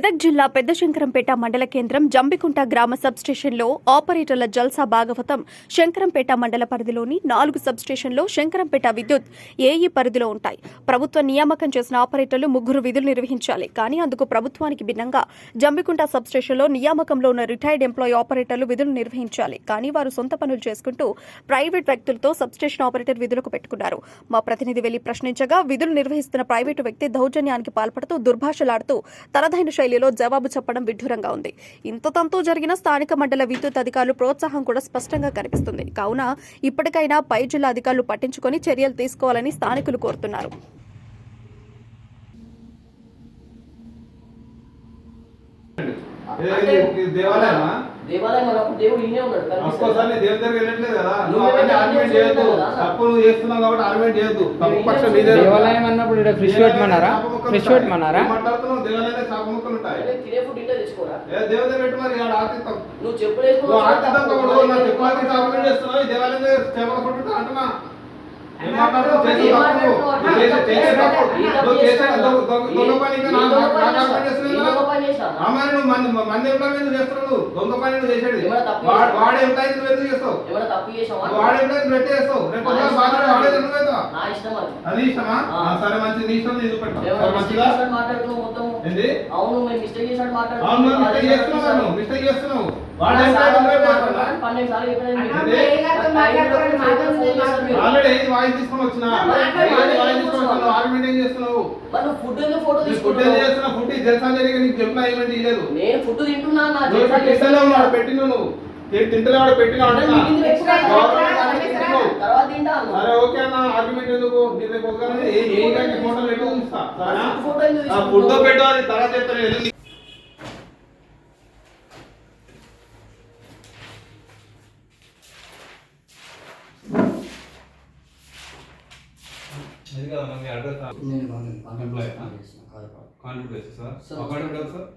మెదక్ జిల్లా పెద్దశంకరంపేట మండల కేంద్రం జంబికుంట గ్రామ సబ్స్టేషన్లో ఆపరేటర్ల జల్సా భాగవతం శంకరంపేట మండల పరిధిలోని నాలుగు సబ్స్టేషన్లో శంకరంపేట విద్యుత్ ఏఈ పరిధిలో ఉంటాయి. ప్రభుత్వ నియామకం చేసిన ఆపరేటర్లు ముగ్గురు విధులు నిర్వహించాలి. కానీ అందుకు ప్రభుత్వానికి భిన్నంగా జంబికుంట సబ్స్టేషన్లో నియామకంలో ఉన్న రిటైర్డ్ ఎంప్లాయీ ఆపరేటర్లు విధులు నిర్వహించాలి. కానీ వారు సొంత పనులు చేసుకుంటూ ప్రైవేట్ వ్యక్తులతో సబ్స్టేషన్ ఆపరేటర్ విధులకు పెట్టుకున్నారు. మా ప్రతినిధి వెళ్ళి ప్రశ్నించగా విధులు నిర్వహిస్తున్న ప్రైవేటు వ్యక్తి దౌర్జన్యానికి పాల్పడుతూ దుర్భాషలాడుతూ తనదైన శైలిలో జవాబు చెప్పడం విడ్డూరంగా ఉంది. ఇంత తంతు జరిగిన స్థానిక మండల విద్యుత్ అధికారులు ప్రోత్సాహం కూడా స్పష్టంగా కనిపిస్తుంది. కావున ఇప్పటికైనా పై జిల్లా అధికారులు పట్టించుకొని చర్యలు తీసుకోవాలని స్థానికులు కోరుతున్నారు. దేవాలయమా? దేవాలయం అన్నప్పుడు దేవుడు ఇన్నే ఉన్నాడు దేవుని దగ్గర వెళ్ళట్లేదు కదా. నువ్వు అవన్నీ ఆర్గ్యుమెంట్ చేయొద్దు. తప్పు నువ్వు చేస్తున్నావు కాబట్టి ఆర్గ్యుమెంట్ చేయొద్దు. తప్పు పక్షం. దేవాలయం అన్నప్పుడు ఇక్కడ ఫ్రిష్ పెట్టమన్నారా ఉంటాయి. పెట్టమన్నారా నువ్వు మాట్లాడుతున్నావు దేవాలయంలో చేప ముక్కలు ఉంటాయి. తినే ఫుడ్ ఇంట్లో తెచ్చుకోరా? ఏ దేవుని దగ్గర పెట్టి మరి ఆడ నువ్వు చెప్పులు నా ఆర్గ్యుమెంట్ చేస్తున్నావు. ఈ దేవాలయం దగ్గర చేపల ఫుడ్ ఉంటా అంటున్నా. ఏం మాట్లాడుతున్నావు? చేసే ఏం తప్పు. మాట్లాడుతున్నావు? నువ్వు చేసే- చేసే తప్పు. ఈ తప్పు నువ్వు చేసే చేస్తాను. దొంగ- పని నువ్వు నువ్వు తప్పు వాడు? వాడు ఎంప్లాయ్ నువ్వు ఎందుకు చేస్తావు నువ్వు వాడు ఎంప్లాయ్ నువ్వు ఎట్లా చేస్తావు రేపు వాడే ఎందుకు అవుతావా నా ఇష్టం అది ఇష్టమా సరే మంచి నీ ఇష్టం ఏంది అవును మిస్టేక్ నువ్వు చేస్తున్నావు నువ్వు మిస్టేక్ చేస్తున్నావు నేను ఫుడ్ తింటున్నా పెట్టిన నువ్వు నేను తింటలే వాడు పెట్టిన. సరే ఓకే అన్న. ఆర్గ్యుమెంట్ ఎందుకు? ఫోటో పెట్టు అది తర్వాత చెప్తాను ఎందుకు ఇది కదా మీ address. Contribute sir Sir. Appointment కదా సార్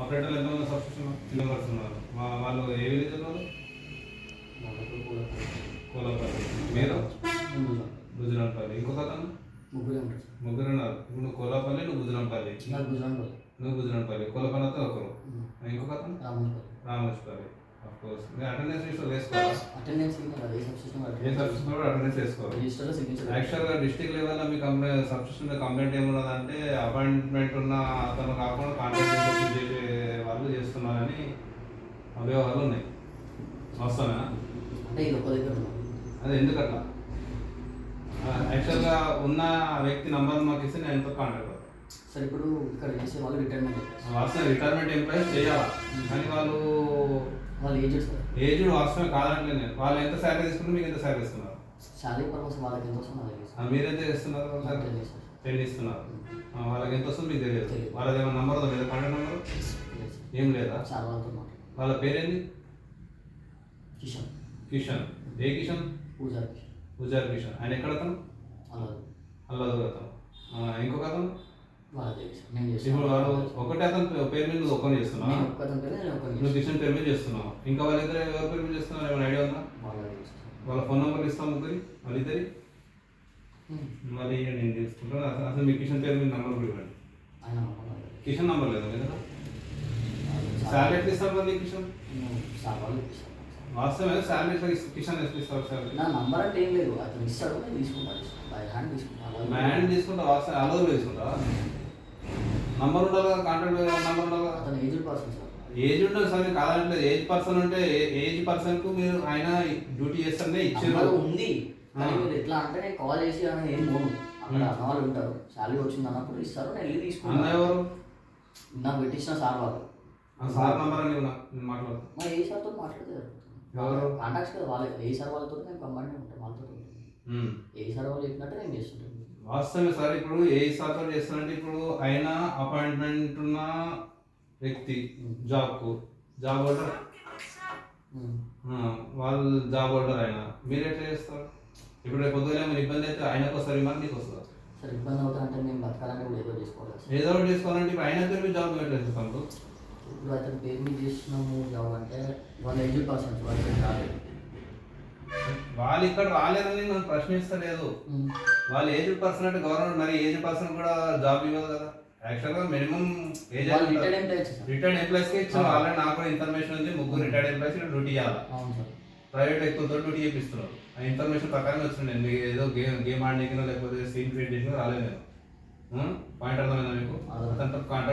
ఆపరేటర్లు ఎంతమంది సబ్స్క్రిప్షన్ మెంబర్స్ ఉన్నారు. వా- వాళ్ళు ఏ విలేజ్ ఉన్నారు వాళ్ళకు కూడా కోలపల్లి. మీరు? ముగ్గురు. గుజరాంపల్లి ఇంకొక అతను? ముగ్గురే ఉంటారు సార్. ముగ్గురు ఉన్నారు. ఇప్పుడు నువ్వు కోలాపల్లి నువ్వు గుజరాంపల్లి. నువ్వు గుజరాంపల్లి కోలపల్లి అతను ఒకరు. ఇంకొక అతను? రామోజీపల్లి. అటెండెన్స్ లిస్ట్లో వేసుకోవాలా అటెండెన్స్ సబ్స్టిట్యూషన్ కూడా అటెండెన్స్ వేసుకోవాలి రిజిస్టర్లో సిగ్నేచర్ యాక్చువల్గా డిస్టిక్ లెవెల్లో మీ కంప్లైంట్ సబ్స్క్రిప్షన్ కంప్లైంట్ ఏమున్నదంటే అపాయింట్మెంట్ ఉన్న అతను కాకుండా కాంటాక్ట్ చేసే వాళ్ళు చేస్తున్నారని అభియోగాలు ఉన్నాయి. వస్తానా అంటే ఇది ఒక్క దగ్గర ఉన్నాం. అది ఎందుకట్లా? యాక్చువల్గా ఉన్న వ్యక్తి నంబర్ మాకు ఇస్తే నేను ఎంతో కాంటాక్ట్ సార్ ఇప్పుడు ఇక్కడ చేసే వాళ్ళు రిటైర్మెంట్. వాస్తవం రిటైర్మెంట్ ఎంప్లాయీస్ చేయాలి? కానీ వాళ్ళు వాళ్ళు ఏజెడ్ సార్ ఏజ్డ్ వాస్తవం కాదంటే నేను. వాళ్ళు ఎంత శాలరీ తీసుకుంటే మీకు ఎంత శాలరీ ఇస్తున్నారు శాలరీ పర్పస్ వాళ్ళకి ఎంత వస్తుందో నాకు. మీరు ఎంత ఇస్తున్నారు. టెన్ ఇస్తున్నారు వాళ్ళకి ఎంత వస్తుందో మీకు తెలియదు. వాళ్ళది ఏమైనా నంబర్ ఉందా? లేదా కాంటాక్ట్ నెంబర్. ఏం లేదా? సార్ వాళ్ళతో వాళ్ళ పేరేంది? కిషన్. కిషన్. ఏ కిషన్? పూజారి పూజారి కిషన్. ఆయన ఎక్కడ అతను? అలా అల్లదు అతను. ఇంకొక అతను? నేను ఇప్పుడు వాడు ఒకటే అతను పేరు మీద నువ్వు ఒక్కని చేస్తున్నావు? నేను ఒక్కదంటే నేను ఒక్కరిని నువ్వు చేస్తాను. కిషన్ పేరు మీద చేస్తున్నావు? ఇంకా వాళ్ళిద్దరు ఎవరి పేరు మీద చేస్తున్నారు ఏమైనా ఐడియా ఉందా? వాళ్ళకి చేస్తాను. వాళ్ళ ఫోన్ నెంబర్లు ఇస్తాం ముగ్గురి వాళ్ళిద్దరి. మళ్ళీ నేను తీసుకుంటాను అసలు అసలు మీ కిషన్ పేరు మీద నెంబర్ కూడా ఇవ్వండి. ఆయన నమ్మకం నాకు తెలియదు. కిషన్ నెంబర్ లేదా సార్. శాలరీ ఎట్లా ఇస్తారు మరి కిషన్? నేను సార్ వాళ్ళకి ఇస్తాను సార్. వాస్తవమే శాలరీ ఎట్లా ఇస్తారు? కిషన్ ఎట్లా ఇస్తారు శాలరీ నా నంబర్ అంటే ఏం లేదు. అతను ఇస్తాడు నేను తీసుకుంటాను బై హ్యాండ్ తీసుకుంటాను అలాగే మ్యాన్ తీసుకుంటా వాస్తవం అలో కూడా తీసుకుంటా నంబర్ ఉండాలి కదా కాంటాక్ట్ నంబర్ ఉండాలి కదా. అతను ఏజ్డ్ పర్సన్ సార్ ఏజ్ ఉంటుంది సార్ మీకు కాదంటే ఏజ్ పర్సన్ ఉంటే ఏజ్ పర్సన్కు మీరు ఆయన డ్యూటీ చేస్తారనే ఇచ్చారు. ఉంది. కానీ ఆ. మీరు ఎట్లా అంటే నేను కాల్ చేసి అని ఏం పోను. అక్కడ అన్న వాళ్ళు ఉంటారు. శాలరీ వచ్చింది అన్నప్పుడు ఇస్తారు నేను వెళ్ళి తీసుకుంటాను ఎవరు? నాకు పెట్టించిన సార్ వాళ్ళు. సార్ నంబర్ అని నేను మాట్లాడతాను మా ఏ సార్తో మాట్లాడితే ఎవరు? కాంటాక్ట్స్ కదా వాళ్ళే. ఏ సార్ వాళ్ళతో నేను కంబైన్ ఉంటాను వాళ్ళతో. ఏ సార్ వాళ్ళు చెప్పినట్టు నేను వాస్తవమే సార్ ఇప్పుడు ఏ సార్తో చేస్తారంటే ఇప్పుడు ఆయన అపాయింట్మెంట్ ఉన్న వ్యక్తి జాబ్కు జాబ్ హోల్డర్. వాళ్ళు జాబ్ హోల్డర్ ఆయన. మీరు ఎట్లా చేస్తారు? ఇప్పుడు రేపు పొద్దున ఏమైనా ఇబ్బంది అయితే ఆయనకు వస్తారు? మరి నీకు వస్తుందా సరే ఇబ్బంది అవుతా అంటే నేను బతకాలంటే కూడా ఏదో చేసుకోవాలి. ఏదో ఒకటి చేసుకోవాలంటే ఇప్పుడు ఆయన పేరు జాబ్ ఎట్లా చేస్తాను ఇప్పుడు అతను పేరు మీద చేస్తున్నాము జాబ్ అంటే వాళ్ళ ఏజ్డ్ పర్సన్స్ వాళ్ళ రాలేదు వాళ్ళు ఇక్కడ రాలేరని నన్ను ప్రశ్నిస్తలేదు. వాళ్ళు ఏజ్ పర్సన్ అంటే గవర్నమెంట్ మరి ఏజ్ పర్సన్ కూడా జాబ్ ఇవ్వదు కదా. యాక్చువల్గా మినిమం ఏజ్ వాళ్ళు రిటైర్డ్ ఎంప్లాయీస్ ఎంప్లాయీస్కి ఇచ్చిన. ఆల్రెడీ నాకు కూడా ఇన్ఫర్మేషన్ ఉంది. ముగ్గురు రిటైర్డ్ ఎంప్లాయీస్ డ్యూటీ చేయాలి ప్రైవేట్ వ్యక్తులతో డ్యూటీ చేపిస్తున్నారు. ఆ ఇన్ఫర్మేషన్ ప్రకారం వచ్చింది. నేను మీకు ఏదో గేమ్ గేమ్ ఆడడానికి లేకపోతే సీన్ క్రియేట్ చేసిన రాలేదు నేను. పాయింట్ అర్థమైందా మీకు. అతనితో కాంటాక్ట్